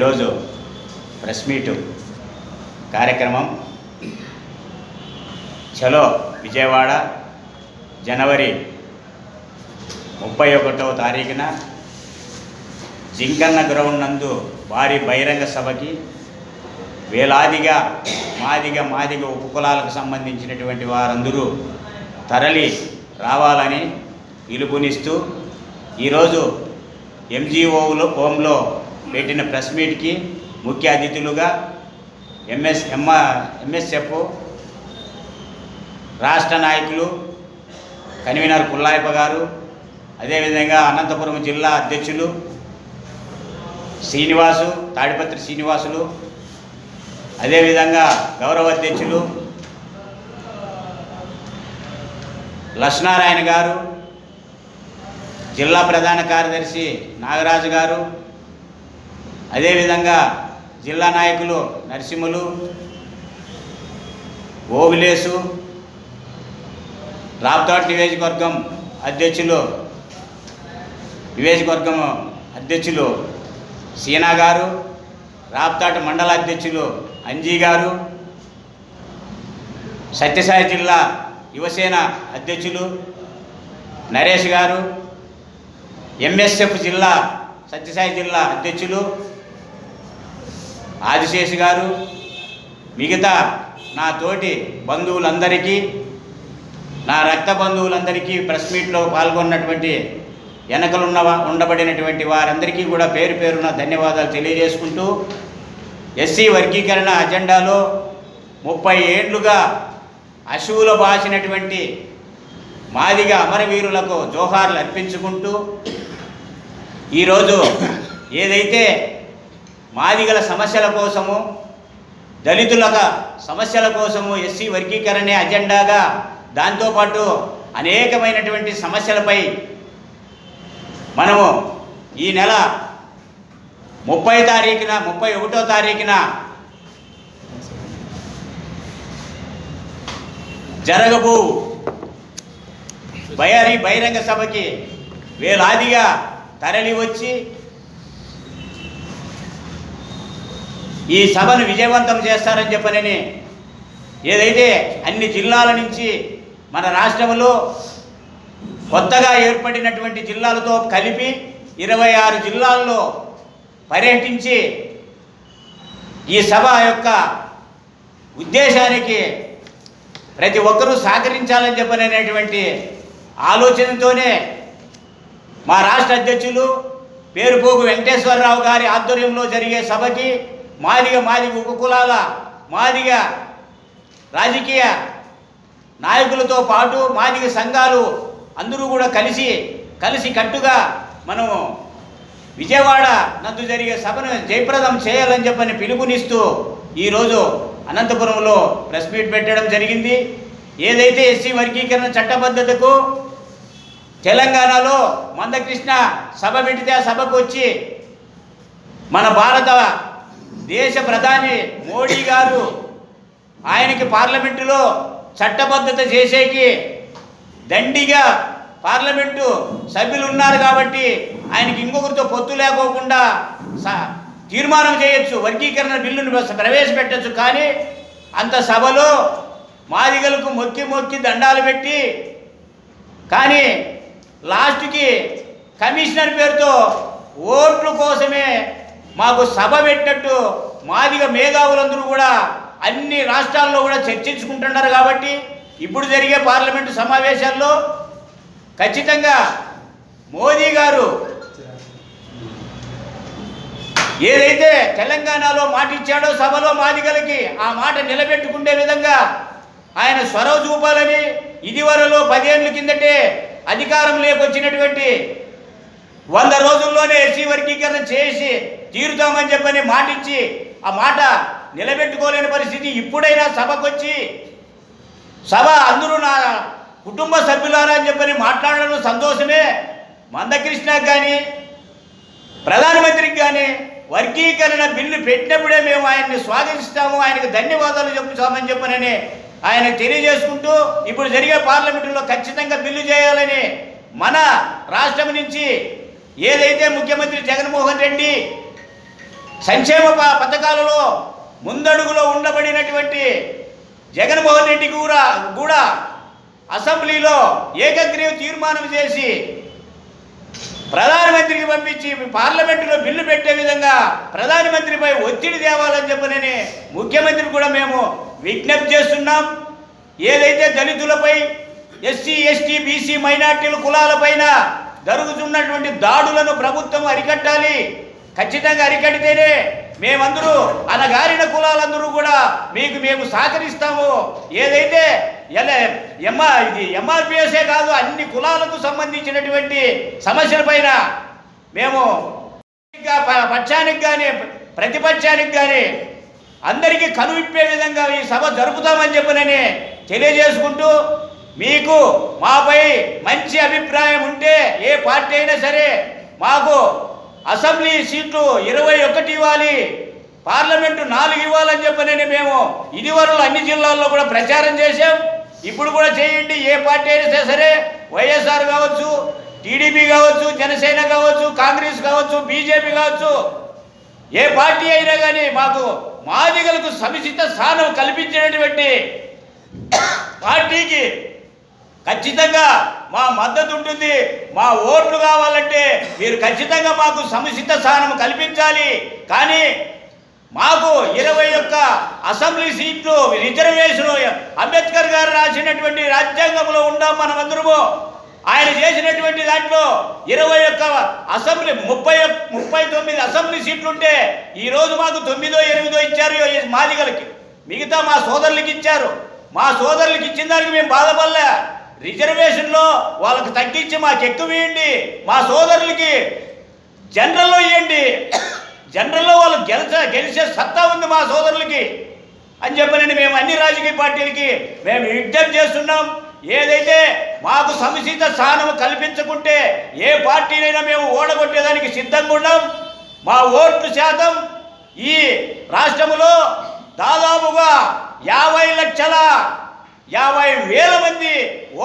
ఈరోజు press meet కార్యక్రమం. చలో విజయవాడ జనవరి ముప్పై ఒకటవ తారీఖున జింకన్న గ్రౌండ్ నందు భారీ బహిరంగ సభకి వేలాదిగా మాదిగ మాదిగ ఉపకులాలకు సంబంధించినటువంటి వారందరూ తరలి రావాలని పిలుపునిస్తూ ఈరోజు ఎంజీఓలో హోంలో పెట్టిన ప్రెస్ మీట్కి ముఖ్య అతిథులుగా ఎంఎస్ ఎంఆ ఎంఎస్ఎఫ్ రాష్ట్ర నాయకులు కన్వీనర్ పుల్లాయప్ప గారు అదేవిధంగా అనంతపురం జిల్లా అధ్యక్షులు శ్రీనివాసు తాడిపత్రి శ్రీనివాసులు అదేవిధంగా గౌరవ అధ్యక్షులు లక్ష్నారాయణ గారు జిల్లా ప్రధాన కార్యదర్శి నాగరాజు గారు అదేవిధంగా జిల్లా నాయకులు నరసింహులు ఓవిలేసు రాప్తాడ్ నియోజకవర్గం అధ్యక్షులు నియోజకవర్గం అధ్యక్షులు సీనా గారు రాప్తాట్ మండల అధ్యక్షులు అంజీ గారు సత్యసాయి జిల్లా యువసేన అధ్యక్షులు నరేష్ గారు ఎంఎస్ఎఫ్ జిల్లా సత్యసాయి జిల్లా అధ్యక్షులు ఆదిశేష్ గారు మిగతా నా తోటి బంధువులందరికీ నా రక్త బంధువులందరికీ ప్రెస్ మీట్లో పాల్గొన్నటువంటి వెనకలున్న ఉండబడినటువంటి వారందరికీ కూడా పేరు పేరున ధన్యవాదాలు తెలియజేసుకుంటూ ఎస్సీ వర్గీకరణ అజెండాలో ముప్పై ఏండ్లుగా అశువులు బాసినటువంటి మాదిగ అమరవీరులకు జోహార్లు అర్పించుకుంటూ ఈరోజు ఏదైతే మాదిగల సమస్యల కోసము దళితుల సమస్యల కోసము ఎస్సీ వర్గీకరణే అజెండాగా దాంతోపాటు అనేకమైనటువంటి సమస్యలపై మనము ఈ నెల ముప్పై తారీఖున ముప్పై ఒకటో తారీఖున జరగబో బయారీ బహిరంగ సభకి వేలాదిగా తరలి వచ్చి ఈ సభను విజయవంతం చేస్తారని చెప్పనని ఏదైతే అన్ని జిల్లాల నుంచి మన రాష్ట్రంలో కొత్తగా ఏర్పడినటువంటి జిల్లాలతో కలిపి ఇరవై ఆరు జిల్లాల్లో పర్యటించి ఈ సభ యొక్క ఉద్దేశానికి ప్రతి ఒక్కరూ సహకరించాలని చెప్పననేటువంటి ఆలోచనతోనే మా రాష్ట్ర అధ్యక్షులు పేరుపోగు వెంకటేశ్వరరావు గారి ఆధ్వర్యంలో జరిగే సభకి మాదిగ మాదిగ ఉపకులాల మాదిగ రాజకీయ నాయకులతో పాటు మాదిగ సంఘాలు అందరూ కూడా కలిసి కలిసి కట్టుగా మనము విజయవాడ నందు జరిగే సభను జయప్రదం చేయాలని చెప్పని పిలుపునిస్తూ ఈరోజు అనంతపురంలో ప్రెస్ మీట్ పెట్టడం జరిగింది. ఏదైతే ఎస్సీ వర్గీకరణ చట్టబద్ధతకు తెలంగాణలో మందకృష్ణ సభ పెడితే ఆ సభకు వచ్చి మన భారత దేశ ప్రధాని మోడీ గారు ఆయనకి పార్లమెంటులో చట్టబద్ధత చేసేకి దండిగా పార్లమెంటు సభ్యులు ఉన్నారు కాబట్టి ఆయనకి ఇంకొకరితో పొత్తు లేకోకుండా స- తీర్మానం చేయొచ్చు వర్గీకరణ బిల్లును ప్రవేశపెట్టచ్చు ప్రవేశపెట్టొచ్చు. కానీ అంత సభలో మాదిగలకు మొక్కి మొక్కి దండాలు పెట్టి కానీ లాస్ట్కి కమిషనర్ పేరుతో ఓట్ల కోసమే మాకు సభ పెట్టినట్టు మాదిగ మేధావులందరూ కూడా అన్ని రాష్ట్రాల్లో కూడా చర్చించుకుంటున్నారు కాబట్టి ఇప్పుడు జరిగే పార్లమెంటు సమావేశాల్లో ఖచ్చితంగా మోదీ గారు ఏదైతే తెలంగాణలో మాట ఇచ్చాడో సభలో మాదిగలకి ఆ మాట నిలబెట్టుకునే విధంగా ఆయన స్వరవ చూపాలని ఇదివరలో పదేళ్ళ కిందటే అధికారం లేకొచ్చినటువంటి వంద రోజుల్లోనే ఎస్సీ వర్గీకరణ చేసి తీరుతామని చెప్పని మాట ఇచ్చి ఆ మాట నిలబెట్టుకోలేని పరిస్థితి ఇప్పుడైనా సభకొచ్చి సభ అందరూ నా కుటుంబ సభ్యులారా అని చెప్పని మాట్లాడడం సంతోషమే. మందకృష్ణకి కానీ ప్రధానమంత్రికి కానీ వర్గీకరణ బిల్లు పెట్టినప్పుడే మేము ఆయన్ని స్వాగతిస్తాము ఆయనకు ధన్యవాదాలు చెప్పుతామని చెప్పనని ఆయన తెలియజేసుకుంటూ ఇప్పుడు జరిగే పార్లమెంటులో ఖచ్చితంగా బిల్లు చేయాలని మన రాష్ట్రం నుంచి ఏదైతే ముఖ్యమంత్రి జగన్మోహన్ రెడ్డి సంక్షేమ ప- పథకాలలో ముందడుగులో ఉండబడినటువంటి జగన్మోహన్ రెడ్డి కూడా కూడా అసెంబ్లీలో ఏకగ్రీవ తీర్మానం చేసి ప్రధానమంత్రికి పంపించి పార్లమెంటులో బిల్లు పెట్టే విధంగా ప్రధానమంత్రిపై ఒత్తిడి తేవాలని చెప్పనని ముఖ్యమంత్రి కూడా మేము విజ్ఞప్తి చేస్తున్నాం. ఏదైతే దళితులపై ఎస్సీ ఎస్టీ బీసీ మైనార్టీల కులాలపైన జరుగుతున్నటువంటి దాడులను ప్రభుత్వం అరికట్టాలి ఖచ్చితంగా అరికడితేనే మేమందరూ అనగారిన కులాలందరూ కూడా మీకు మేము సహకరిస్తాము. ఏదైతే ఎలా ఎంఆ ఇది ఎంఆర్పిఎస్ఏ కాదు అన్ని కులాలకు సంబంధించినటువంటి సమస్యల పైన మేము ఇంకా ప- పక్షానికి కానీ ప్రతిపక్షానికి కానీ అందరికీ కనువిప్పే విధంగా ఈ సభ జరుపుతామని చెప్పనని తెలియజేసుకుంటూ మీకు మాపై మంచి అభిప్రాయం ఉంటే ఏ పార్టీ అయినా సరే మాకు అసెంబ్లీ సీట్లు ఇరవై ఒకటి ఇవ్వాలి. పార్లమెంటు నాలుగు ఇవ్వాలని చెప్పనని మేము ఇదివరకు అన్ని జిల్లాల్లో కూడా ప్రచారం చేశాం. ఇప్పుడు కూడా చేయండి. ఏ పార్టీ అయినా సరే వైఎస్ఆర్ కావచ్చు టీడీపీ కావచ్చు జనసేన కావచ్చు కాంగ్రెస్ కావచ్చు బీజేపీ కావచ్చు. ఏ పార్టీ అయినా కానీ మాకు మాదిగలకు సముచిత స్థానం కల్పించినటువంటి పార్టీకి ఖచ్చితంగా మా మద్దతు ఉంటుంది. మా ఓట్లు కావాలంటే మీరు ఖచ్చితంగా మాకు సముచిత స్థానం కల్పించాలి. కానీ మాకు ఇరవై ఒక్క అసెంబ్లీ సీట్లు రిజర్వేషన్ అంబేద్కర్ గారు రాసినటువంటి రాజ్యాంగంలో ఉండాం మనమందరము? ఆయన చేసినటువంటి దాంట్లో ఇరవై ఒక్క అసెంబ్లీ ముప్పై ముప్పై తొమ్మిది అసెంబ్లీ సీట్లుంటే ఈరోజు మాకు తొమ్మిదో ఎనిమిదో ఇచ్చారు మాదిగలకి. మిగతా మా సోదరులకి ఇచ్చారు. మా సోదరులకి ఇచ్చిన దానికి మేము బాధపడలే. రిజర్వేషన్లో వాళ్ళకు తగ్గించి మాకు ఎక్కువ ఇవ్వండి మా సోదరులకి జనరల్లో ఇవ్వండి జనరల్లో వాళ్ళు గెలిచ గెలిచే సత్తా ఉంది మా సోదరులకి. అని చెప్పనని మేము అన్ని రాజకీయ పార్టీలకి మేము విజ్ఞప్తి చేస్తున్నాం. ఏదైతే మాకు సముచిత స్థానం కల్పించకుంటే ఏ పార్టీనైనా మేము ఓడగొట్టేదానికి సిద్ధంగా ఉన్నాం. మా ఓట్లు శాతం ఈ రాష్ట్రంలో దాదాపుగా యాభై లక్షల యాభై వేల మంది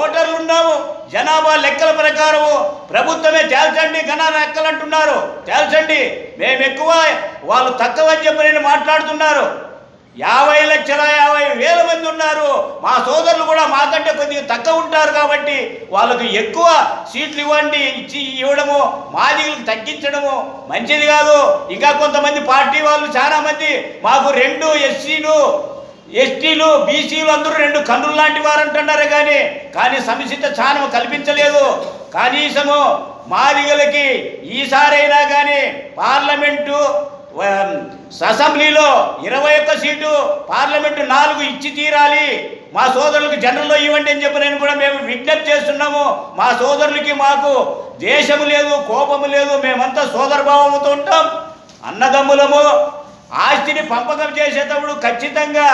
ఓటర్లు ఉన్నాము జనాభా లెక్కల ప్రకారము ప్రభుత్వమే తేల్చండి గణ లెక్కలు అంటున్నారు. తేల్చండి మేము ఎక్కువ వాళ్ళు తక్కువ అని చెప్పి నేను మాట్లాడుతున్నారు. యాభై లక్షల యాభై వేల మంది ఉన్నారు. మా సోదరులు కూడా మాకంటే కొద్దిగా తక్కువ ఉంటారు కాబట్టి వాళ్ళకు ఎక్కువ సీట్లు ఇవ్వండి ఇచ్చి ఇవ్వడము మాదిగలకు తగ్గించడము మంచిది కాదు. ఇంకా కొంతమంది పార్టీ వాళ్ళు చాలామంది మాకు రెండు ఎస్సీలు ఎస్టీలు బీసీలు అందరూ రెండు కన్నులు లాంటి వారు అంటున్నారు కానీ కానీ సముచిత స్థానం కల్పించలేదు. కనీసము మాదిగలకి ఈసారైనా కానీ పార్లమెంటు అసెంబ్లీలో ఇరవై ఒక్క సీటు పార్లమెంటు నాలుగు ఇచ్చి తీరాలి. మా సోదరులకు జనరల్లో ఇవ్వండి అని చెప్పి నేను కూడా మేము విజ్ఞప్తి చేస్తున్నాము. మా సోదరులకి మాకు దేశము లేదు కోపము లేదు మేమంతా సోదరభావంతో ఉంటాం. అన్నదమ్ములము ఆస్తిని పంపకం చేసేటప్పుడు ఖచ్చితంగా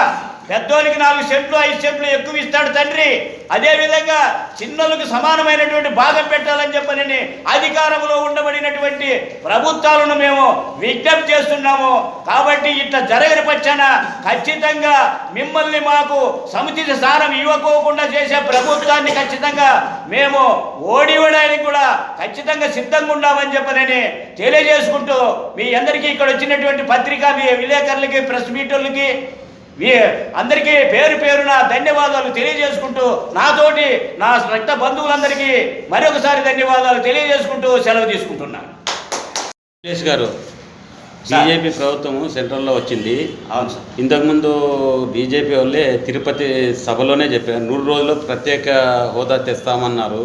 పెద్దోళ్ళకి నాలుగు సెంట్లు ఐదు సెంట్లు ఎక్కువ ఇస్తాడు తండ్రి. అదేవిధంగా చిన్నలకు సమానమైనటువంటి భాగం పెట్టాలని చెప్పనని అధికారంలో ఉండబడినటువంటి ప్రభుత్వాలను మేము విజ్ఞప్తి చేస్తున్నాము. కాబట్టి ఇట్లా జరగని పక్షాన ఖచ్చితంగా మిమ్మల్ని మాకు సముచిత స్థానం ఇవ్వకోకుండా చేసే ప్రభుత్వాన్ని ఖచ్చితంగా మేము ఓడివ్వడానికి కూడా ఖచ్చితంగా సిద్ధంగా ఉండామని చెప్పనని తెలియజేసుకుంటూ మీ అందరికీ ఇక్కడ వచ్చినటువంటి పత్రికా మీ విలేకరులకి ప్రెస్ మీటర్లకి అందరికీ పేరు పేరున ధన్యవాదాలు తెలియజేసుకుంటూ నాతోటి నా రక్త బంధువులందరికీ మరొకసారి ధన్యవాదాలు తెలియజేసుకుంటూ సెలవు తీసుకుంటున్నాను గారు బీజేపీ ప్రభుత్వం సెంట్రల్లో వచ్చింది. అవును సార్. ఇంతకుముందు బీజేపీ వాళ్ళే తిరుపతి సభలోనే చెప్పారు నూరు రోజుల్లో ప్రత్యేక హోదా తెస్తామన్నారు.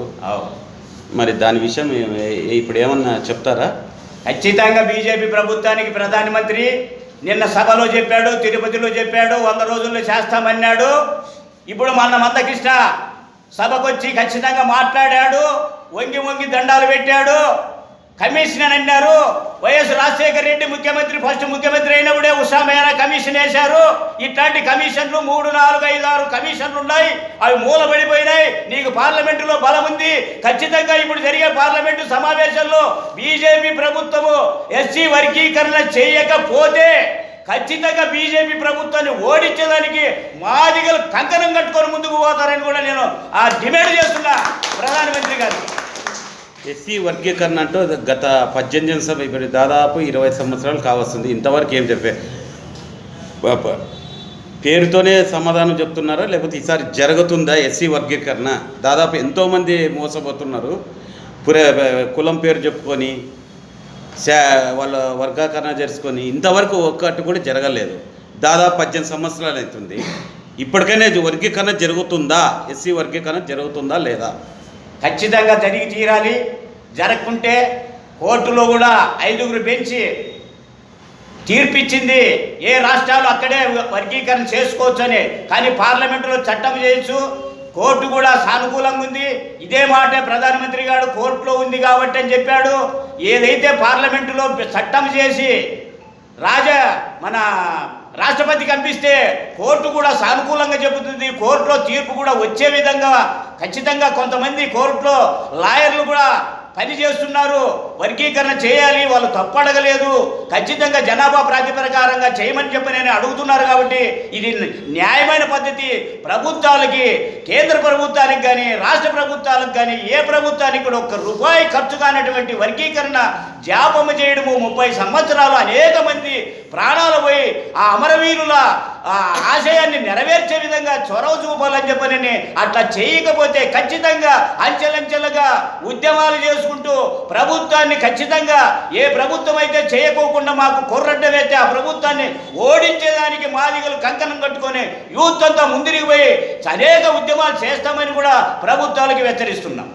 మరి దాని విషయం ఇప్పుడు ఏమన్నా చెప్తారా? ఖచ్చితంగా బీజేపీ ప్రభుత్వానికి ప్రధానమంత్రి నిన్న సభలో చెప్పాడు తిరుపతిలో చెప్పాడు వంద రోజుల్లో చేస్తామన్నాడు. ఇప్పుడు మన మందకృష్ణ సభకొచ్చి ఖచ్చితంగా మాట్లాడాడు వంగి వంగి దండాలు పెట్టాడు. కమిషన్ అని అన్నారు వైఎస్ రాజశేఖర రెడ్డి ముఖ్యమంత్రి ఫస్ట్ ముఖ్యమంత్రి అయినప్పుడే ఉషామేనా కమిషన్ వేశారు. ఇట్లాంటి కమిషన్లు మూడు నాలుగు ఐదు ఆరు కమిషన్లు ఉన్నాయి. అవి మూలబడిపోయినాయి. నీకు పార్లమెంటులో బలం ఉంది. ఖచ్చితంగా ఇప్పుడు జరిగే పార్లమెంటు సమావేశంలో బీజేపీ ప్రభుత్వము ఎస్సీ వర్గీకరణ చేయకపోతే ఖచ్చితంగా బీజేపీ ప్రభుత్వాన్ని ఓడించేదానికి మాదిగలు కంకణం కట్టుకొని ముందుకు పోతారని కూడా నేను ఆ డిమాండ్ చేస్తున్నా. ప్రధానమంత్రి గారు. ఎస్సీ వర్గీకరణ అంటూ గత పద్దెనిమిది సం- ఇప్పుడు దాదాపు ఇరవై సంవత్సరాలు కావస్తుంది. ఇంతవరకు ఏం చెప్పే పేరుతోనే సమాధానం చెప్తున్నారా? లేకపోతే ఈసారి జరుగుతుందా ఎస్సీ వర్గీకరణ? దాదాపు ఎంతోమంది మోసపోతున్నారు. పురే కులం పేరు చెప్పుకొని శా వాళ్ళ వర్గీకరణ చేసుకొని ఇంతవరకు ఒక్కటి కూడా జరగలేదు. దాదాపు పద్దెనిమిది సంవత్సరాలు అవుతుంది. ఇప్పటికైనా ఇది వర్గీకరణ జరుగుతుందా? ఎస్సీ వర్గీకరణ జరుగుతుందా లేదా? ఖచ్చితంగా జరిగి తీరాలి. జరగకుంటే కోర్టులో కూడా ఐదుగురు పెంచి తీర్పిచ్చింది. ఏ రాష్ట్రాలు అక్కడే వర్గీకరణ చేసుకోవచ్చని. కానీ పార్లమెంటులో చట్టం చేయొచ్చు. కోర్టు కూడా సానుకూలంగా ఉంది. ఇదే మాట ప్రధానమంత్రి గారు కోర్టులో ఉంది కాబట్టి అని చెప్పాడు. ఏదైతే పార్లమెంటులో చట్టం చేసి రాజా మన రాష్ట్రపతికి కనిపిస్తే కోర్టు కూడా సానుకూలంగా చెబుతుంది. కోర్టులో తీర్పు కూడా వచ్చే విధంగా ఖచ్చితంగా కొంతమంది కోర్టులో లాయర్లు కూడా పని చేస్తున్నారు వర్గీకరణ చేయాలి వాళ్ళు తప్పడగలేదు. ఖచ్చితంగా జనాభా ప్రాతిప్రకారంగా చేయమని చెప్పి నేను అడుగుతున్నారు కాబట్టి ఇది న్యాయమైన పద్ధతి. ప్రభుత్వాలకి కేంద్ర ప్రభుత్వానికి కానీ రాష్ట్ర ప్రభుత్వాలకు కానీ ఏ ప్రభుత్వానికి కూడా ఒక్క రూపాయి ఖర్చు కానటువంటి వర్గీకరణ జాపము చేయడము ముప్పై సంవత్సరాలు అనేక మంది ప్రాణాలు పోయి ఆ అమరవీరుల ఆ ఆశయాన్ని నెరవేర్చే విధంగా చొరవ చూపాలని చెప్పని అట్లా చేయకపోతే ఖచ్చితంగా అంచెలంచెలుగా ఉద్యమాలు చేసుకుంటూ ప్రభుత్వాన్ని ఖచ్చితంగా ఏ ప్రభుత్వం అయితే చేయకోకుండా మాకు కొర్రడ్డ వేస్తే ఆ ప్రభుత్వాన్ని ఓడించేదానికి మాదిగలు కంకణం కట్టుకొని యూత్ అంతా ముందుకు పోయి అనేక ఉద్యమాలు చేస్తామని కూడా ప్రభుత్వాలకి హెచ్చరిస్తున్నాం.